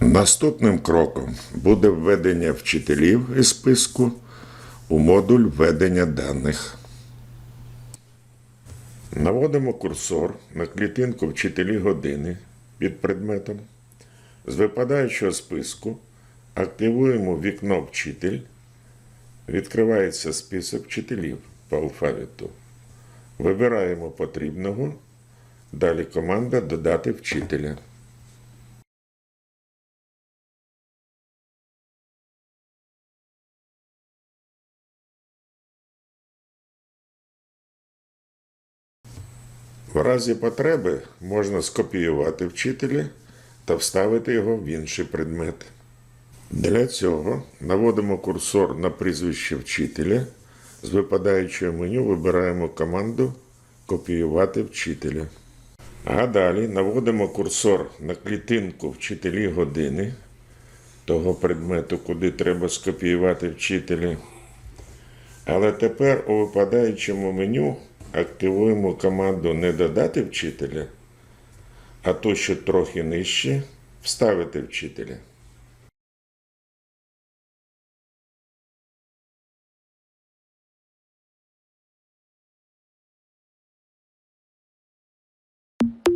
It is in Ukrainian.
Наступним кроком буде введення вчителів із списку у модуль введення даних. Наводимо курсор на клітинку вчителі години під предметом. З випадаючого списку активуємо вікно Вчитель. Відкривається список вчителів по алфавіту. Вибираємо потрібного. Далі команда Додати вчителя. В разі потреби можна скопіювати вчителя та вставити його в інший предмет. Для цього наводимо курсор на прізвище вчителя. З випадаючого меню вибираємо команду Копіювати вчителя. А далі наводимо курсор на клітинку вчителі години того предмету, куди треба скопіювати вчителя. Але тепер у випадаючому меню активуємо команду не додати вчителя, а ту, що трохи нижче, вставити вчителя. you